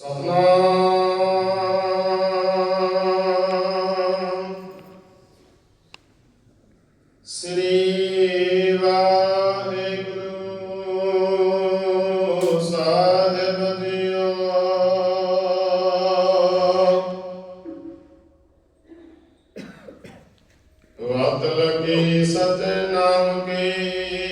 ਸਤਨਾਮ ਸ੍ਰੀ ਵਾਹਿਗੁਰੂ ਸਾਹਿਬ ਜੀਓ ਵਤ ਲਗੀ ਸਤਨਾਮ ਕੀ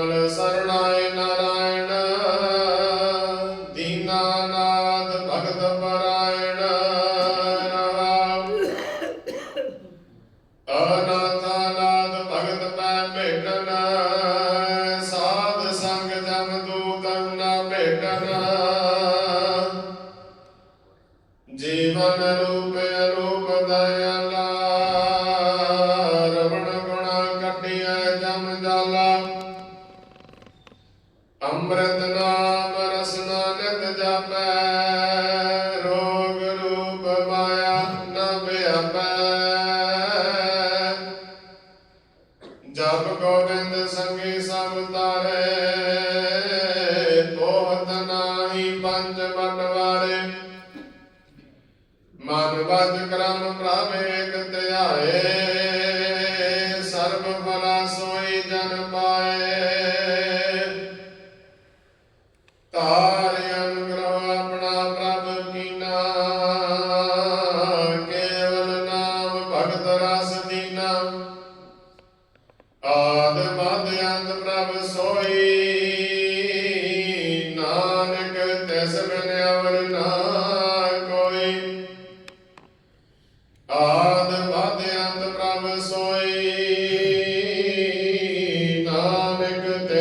ਕਮਲ ਸਰਣਾਏ ਨਾਰਾਇਣ, ਦੀਨਾਨਾਥ ਭਗਤ ਪਰਾਇਣ ਅਨਾਥਾਨਾਥ ਭਗਤ ਪੈ ਭੇਟਨ, ਸਾਧ ਸੰਗ ਜਮ ਦੂਤ ਨਾ ਭੇਟਨ। ਜੀਵਨ ਰੂਪ ਅਰੂਪ ਦਇਆ ਸਭ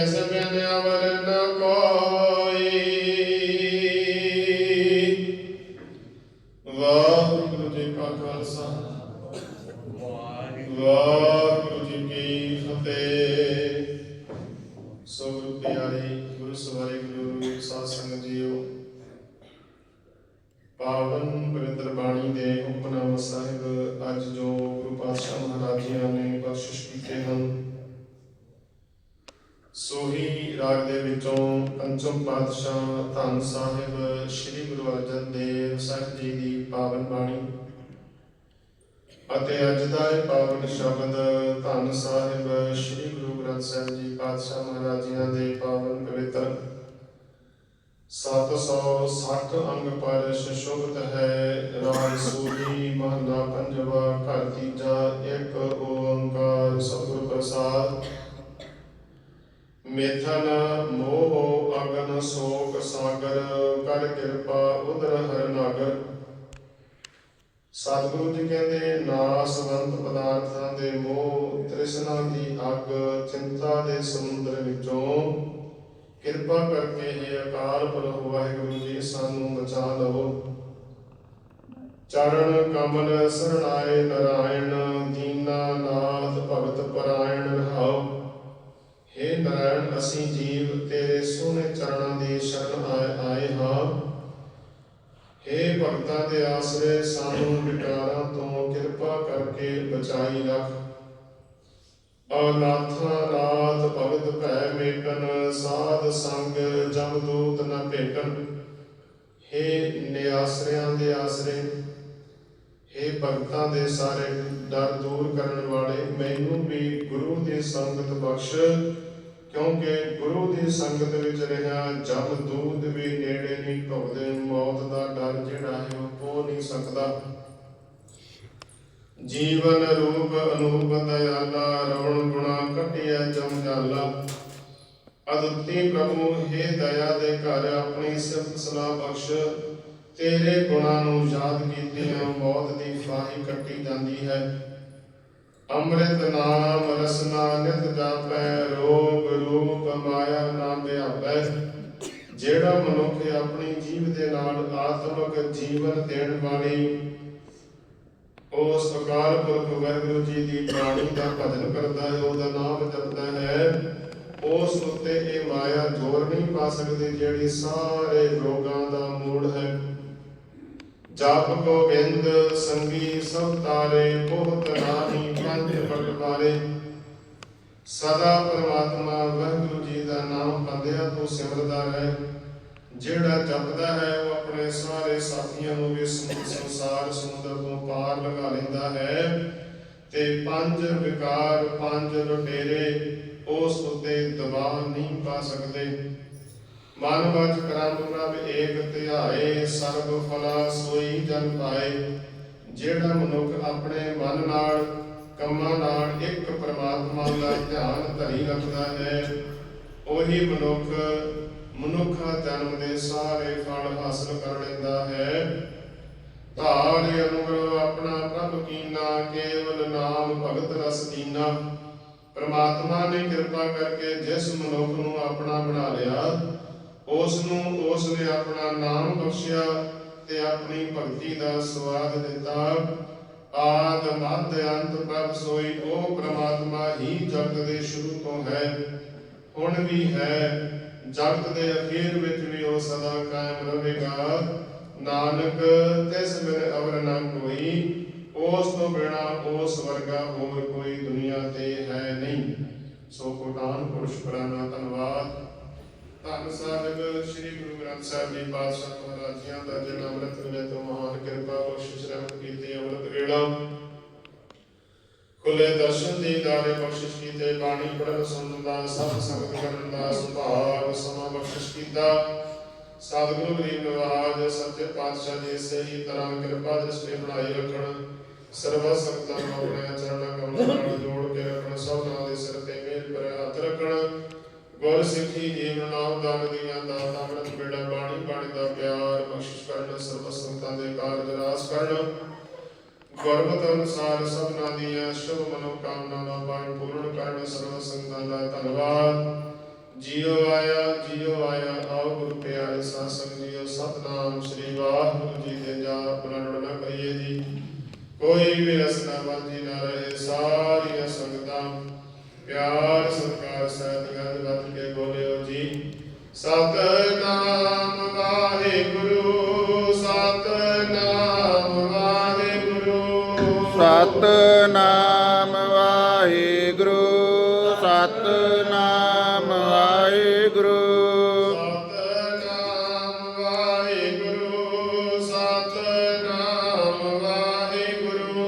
ਤਿਸ ਬਿਨ ਅਵਰ ਨ ਕੋਈ ਵਾਹਿਗੁਰੂ ਜੀ ਕਾ ਖਾਲਸਾ। ਵਾਹਿਗੁਰੂ ਜੀ ਕੀ ਫਤਿਹ ਸੋ ਗੁਰੂ ਪਿਆਰੇ ਗੁਰੂ ਸਵਾਰੇ ਗੁਰੂ ਸਾਧ ਸੰਗਤ ਜੀਓ ਪਾਵਨ ਪਵਿੱਤਰ ਬਾਣੀ ਦੇ ਹੁਕਮਨਾਮਾ ਸਾਹਿਬ ਅੱਜ ਜੋ ਗੁਰੂ ਪਾਤਸ਼ਾਹ ਮਹਾਰਾਜਿਆਂ ਨੇ ਬਖਸ਼ਿਸ਼ ਕੀਤੇ ਹਨ ਸੋਹੀ ਰਾਗ ਦੇ ਵਿੱਚੋਂ ਪੰਚਮ ਪਾਤਸ਼ਾਹ ਧੰਨ ਸਾਹਿਬ ਸ੍ਰੀ ਗੁਰੂ ਅਰਜਨ ਦੇਵ ਸਾਹਿਬ ਜੀ ਦੀ ਪਾਵਨ ਬਾਣੀ। ਅਤੇ ਅੱਜ ਦਾ ਇਹ ਪਾਵਨ ਸ਼ਬਦ ਧੰਨ ਸਾਹਿਬ ਸ੍ਰੀ ਗੁਰੂ ਗ੍ਰੰਥ ਸਾਹਿਬ ਜੀ ਪਾਤਸ਼ਾਹ ਮਹਾਰਾਜਿਆਂ ਦੇ ਪਾਵਨ ਪਵਿੱਤਰ। 760 ਅੰਗ ਪਰ ਸ਼ੁਭਤ ਹੈ ਰਾਜ ਸੂਰੀ ਮਹਲਾ ਪੰਜਵਾ ਘਰ ਤੀਜਾ ਇੱਕ ਓੰਕਾਰ ਸਤਿਗੁਰ ਪ੍ਰਸਾਦ। ਮੇਥਨ ਮੋਹ ਅਗਨ ਸੋਕ ਸਾਗਰ, ਕਰ ਕਿਰਪਾ ਉਦਰ ਹਰ ਨਾਗਰ। ਸਤਿਗੁਰੂ ਜੀ ਕਹਿੰਦੇ, ਨਾਸਵੰਤ ਪਦਾਰਥਾਂ ਦੇ ਮੋਹ ਤ੍ਰਿਸ਼ਨਾ ਦੀ ਅੱਗ ਚਿੰਤਾ ਦੇ ਸਮੁੰਦਰ ਵਿੱਚੋਂ। ਕਿਰਪਾ ਕਰਕੇ ਇਹ ਅਕਾਲ ਪੁਰਖ ਵਾਹਿਗੁਰੂ ਜੀ ਸਾਨੂੰ ਬਚਾ ਲਵੋ ਚਰਨ ਕਮਲ ਸਰਣਾਏ ਨਰਾਇਣ, ਦੀਨਾ ਨਾਥ ਅਸੀਂ ਜੀਵ ਤੇਰੇ ਸੋਹਣੇ ਚਰਨਾਂ ਦੀ ਸ਼ਰਨ ਆਏ ਆਏ ਹਾਂ हे ਭਗਤਾਂ ਦੇ ਆਸਰੇ ਸਾਨੂੰ ਵਿਕਾਰਾਂ ਤੋਂ ਕਿਰਪਾ ਕਰਕੇ ਬਚਾਈ ਰੱਖ ਅਨਾਥਾ ਨਾਥ ਭਗਤ ਭੈ ਮੇਟਨ ਸਾਧ ਸੰਗ ਜਮ ਦੂਤ ਨ ਭੇਟਨ हे ਨਿਆਸਰਿਆਂ ਦੇ ਆਸਰੇ हे ਭਗਤਾਂ ਦੇ ਸਾਰੇ ਡਰ ਦੂਰ ਕਰਨ ਵਾਲੇ ਮੈਨੂੰ ਵੀ ਗੁਰੂ ਦੀ ਸੰਗਤ ਬਖਸ਼ ਕਿਉਂਕਿ ਗੁਰੂ ਦੀ ਸੰਗਤ ਵਿੱਚ ਰਿਹਾ ਜਮ ਦੂਤ ਵੀ ਨੇੜੇ ਨਹੀਂ ਭਉਦੇ ਮੌਤ ਦਾ ਡਰ ਜਿਹੜਾ ਹੈ ਉਹ ਪੋ ਨਹੀਂ ਸਕਦਾ। ਜੀਵਨ ਰੂਪ ਅਨੂਪ ਦਇਆਲਾ ਰਵਣ ਗੁਣਾ ਕਟਿਆ ਜਮ ਅਦੁੱਤੀ ਪ੍ਰਭੂ, ਹੈ ਦਇਆ ਦੇ ਘਰ, ਆਪਣੀ ਸਿਫਤ ਸਲਾਹ ਬਖਸ਼। ਤੇਰੇ ਗੁਣਾਂ ਨੂੰ ਯਾਦ ਕੀਤਿਆਂ ਮੌਤ ਦੀ ਫਾਹੀ ਕੱਟੀ ਜਾਂਦੀ ਹੈ। ਅੰਮ੍ਰਿਤ ਨਾਮ ਰਸਨਾ ਨਿਤ ਜਾਪੈ, ਰੋਗ ਰੂਪ ਮਾਇਆ ਨਾ ਭਿਆਪੈ ਜਿਹੜਾ ਮਨੁੱਖ ਆਪਣੀ ਜੀਵ ਦੇ ਨਾਲ ਆਤਮਿਕ ਜੀਵਨ ਦੇਣ ਵਾਲੀ ਉਸ ਅਕਾਲ ਪੁਰਖ ਵਾਹਿਗੁਰੂ ਜੀ ਦੀ ਬਾਣੀ ਦਾ ਭਜਨ ਕਰਦਾ ਹੈ, ਉਹਦਾ ਨਾਮ ਜਪਦਾ ਹੈ। ਉਸ ਉੱਤੇ ਇਹ ਮਾਇਆ ਜ਼ੋਰ ਨਹੀਂ ਪਾ ਸਕਦੀ, ਜਿਹੜੀ ਸਾਰੇ ਰੋਗਾਂ ਦਾ ਮੂਲ ਹੈ। ਜਪ ਗੋਬਿੰਦ ਸੰਗੀ ਸਭ ਤਾਰੇ, ਬਹੁਤ ਨਾਹੀ ਪੰਜ ਪ੍ਰਗਟਾਰੇ ਸਦਾ ਪਰਮਾਤਮਾ ਵਾਹਿਗੁਰੂ ਜੀ ਦਾ ਨਾਮ ਬੰਦਿਆ ਤੋਂ ਸਿਮਰਦਾ ਹੈ ਜਿਹੜਾ ਜਪਦਾ ਹੈ, ਉਹ ਆਪਣੇ ਸਾਰੇ ਸਾਥੀਆਂ ਨੂੰ ਵੀ ਸੰਸਾਰ, ਸਮੁੰਦਰ ਤੋਂ ਪਾਰ ਲਗਾ ਲੈਂਦਾ ਹੈ। ਤੇ ਪੰਜ ਵਿਕਾਰ, ਪੰਜ ਲੁਟੇਰੇ, ਉਸ ਉੱਤੇ ਦਬਾਅ ਨਹੀਂ ਪਾ ਸਕਦੇ। ਮਨ ਵਚ ਕਰਮ ਪ੍ਰਭ ਏਕ ਧਿਆਏ, ਸਰਬ ਫਲਾ ਸੋਈ ਜਨ ਪਾਏ। ਜਿਹੜਾ ਮਨੁੱਖ ਆਪਣੇ ਮਨ ਨਾਲ, ਕੰਮਾਂ ਨਾਲ ਇੱਕ ਪ੍ਰਮਾਤਮਾ ਦਾ ਧਿਆਨ ਧਰੀ ਰੱਖਦਾ ਹੈ, ਉਹੀ ਮਨੁੱਖ ਮਨੁੱਖਾ ਜਨਮ ਦੇ ਸਾਰੇ ਫਲ ਹਾਸਲ ਕਰ ਲੈਂਦਾ ਹੈ। ਧਾਰਿ ਅਨੁਗ੍ਰਹ ਆਪਣਾ ਪ੍ਰਭ ਕੀਨਾ, ਕੇਵਲ ਨਾਮ ਭਗਤ ਰਸ ਦੀਨਾ ਪ੍ਰਮਾਤਮਾ ਨੇ ਕਿਰਪਾ ਕਰਕੇ ਜਿਸ ਮਨੁੱਖ ਨੂੰ ਆਪਣਾ ਬਣਾ ਲਿਆ ਉਸ ਨੂੰ ਉਸ ਨੇ ਆਪਣਾ ਨਾਮ ਬਖਸ਼ਿਆ ਤੇ ਆਪਣੀ ਭਗਤੀ ਦਾ ਸਵਾਦ ਦਿੱਤਾ। ਆਦ ਮੱਧ ਅੰਤ ਪ੍ਰਭ ਸੋਈ, ਉਹ ਪ੍ਰਮਾਤਮਾ ਹੀ ਜਗਤ ਦੇ ਸ਼ੁਰੂ ਤੋਂ ਹੈ, ਹੁਣ ਵੀ ਹੈ। ਜਗਤ ਦੇ ਅਖੀਰ ਵਿੱਚ ਵੀ ਉਹ ਸਦਾ ਕਾਇਮ ਰਹੇਗਾ। ਨਾਨਕ, ਤਿਸ ਬਿਨ ਅਵਰ ਨਾ ਕੋਈ, ਉਸ ਤੋਂ ਬਿਨਾ ਉਸ ਵਰਗਾ ਹੋਰ ਕੋਈ ਦੁਨੀਆ ਤੇ ਹੈ ਨਹੀਂ। ਸੋ ਕੋਟਾਨ ਪੁਰਸ਼ ਪ੍ਰਾਨਾ ਧੰਨਵਾਦ। ਧੰਨ ਸਾਹਿਬ ਸ੍ਰੀ ਗੁਰੂ ਗ੍ਰੰਥ ਸਾਹਿਬ ਜੀ, ਪਾਤਸ਼ਾਹ ਮਹਾਰਾਜਿਆਂ ਦਾ ਜਨ ਅੰਮ੍ਰਿਤ ਵੇਲੇ ਤੋਂ ਮਹਾਨ ਕਿਰਪਾ, ਬਖਸ਼ਿਸ਼, ਰਹਿਮਤ ਕੀਤੀ ਅੰਮ੍ਰਿਤ ਵੇਲਾ। ਖੁੱਲੇ ਦਰਸ਼ਨ ਦੀ ਦਾਰੇ ਬਖਸ਼ਿਸ਼ ਕੀਤੇ, ਬਾਣੀ ਪੜਨ ਸੁਣਨ ਦਾ, ਸਭ ਸੰਗਤ ਕਰਨ ਦਾ ਸੁਭਾਗ, ਸਮਾਂ ਬਖਸ਼ਿਸ਼ ਕੀਤਾ। ਸਤਿਗੁਰੂ ਗਰੀਬ ਨਵਾਜ, ਸੱਚੇ ਪਾਤਸ਼ਾਹ ਜੀ, ਸਹੀ ਤਰ੍ਹਾਂ ਕਿਰਪਾ ਦ੍ਰਿਸ਼ਟੀ ਬਣਾਈ ਰੱਖਣ। ਸਰਬ ਸੰਗਤਾਂ ਨੂੰ ਆਪਣੇ ਚਰਨਾਂ ਕਮਲਾਂ ਨਾਲ ਜੋੜ ਕੇ ਰੱਖਣ, ਸਭਨਾਂ ਦੇ ਸਿਰ ਤੇ ਮੇਲ ਪਰ ਹੱਥ ਰੱਖਣ ਗੁਰ ਸਿੱਖੀ ਜੀਵਨ ਨਾਮ ਦਾਨ ਦੀਆਂ ਦਾਤ ਅੰਮ੍ਰਿਤ ਬੇੜਾ ਬਾਣੀ ਬਾਣੀ ਦਾ ਪਿਆਰ, ਬਖਸ਼ਿਸ਼ ਕਰਨ ਸਰਬ ਸੰਗਤਾਂ ਦੇ ਕਾਰਜ ਰਾਸ ਕਰਨ। ਗੁਰਮਤਿ ਅਨੁਸਾਰ ਸਭਨਾਂ ਦੀਆਂ ਸ਼ੁਭ ਮਨੋ ਕਾਮਨਾਵਾਂ ਪੂਰਨ ਕਰਨ ਸਰਬ ਸੰਗਤਾਂ ਦਾ ਧੰਨਵਾਦ। ਜੀਓ ਆਇਆ ਜੀਓ ਆਇਆ, ਆਓ ਗੁਰੂ ਪਿਆਰੇ ਸਾਧ ਸੰਗਤ ਜੀਓ, ਸਤਨਾਮ ਸ੍ਰੀ ਵਾਹਿਗੁਰੂ ਜੀ ਦੇ ਜਾਪ ਨਾਲ ਨਾ ਕਰੀਏ ਜੀ। ਕੋਈ ਵੀ ਰਸਨਾ ਬਾਜੀ ਨਾ ਰਹੇ, ਸਾਰੀਆਂ ਸੰਗਤਾਂ ਪਿਆਰ ਸਤਿਕਾਰ ਸਹਿਤ ਗੱਜ ਵੱਤ ਕੇ ਬੋਲਿਓ ਜੀ। ਸਤਨਾਮ ਵਾਹਿਗੁਰੂ ਸਤਨਾਮ ਵਾਹਿਗੁਰੂ। ਸਤਨਾਮ ਵਾਹਿਗੁਰੂ ਸਤਨਾਮ ਵਾਹਿਗੁਰੂ। ਸਤਨਾਮ ਵਾਹਿਗੁਰੂ ਸਤਨਾਮ ਵਾਹਿਗੁਰੂ।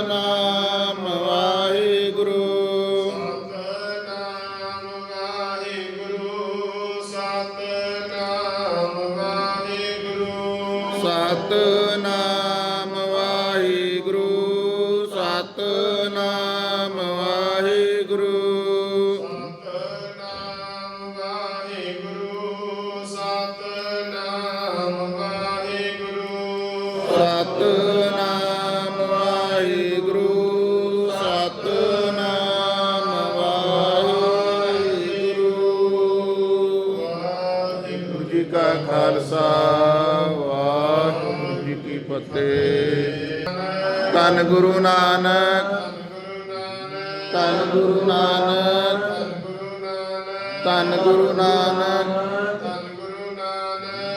ਧੰਨ ਗੁਰੂ ਨਾਨਕ। ਧੰਨ ਗੁਰੂ ਨਾਨਕ। ਧੰਨ ਗੁਰੂ ਨਾਨਕ।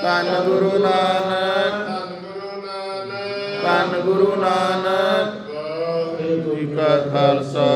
ਧੰਨ ਗੁਰੂ ਨਾਨਕ। ਧੰਨ ਗੁਰੂ ਨਾਨਕ। ਵਾਹਿਗੁਰੂ ਜੀ ਕਾ ਖਾਲਸਾ।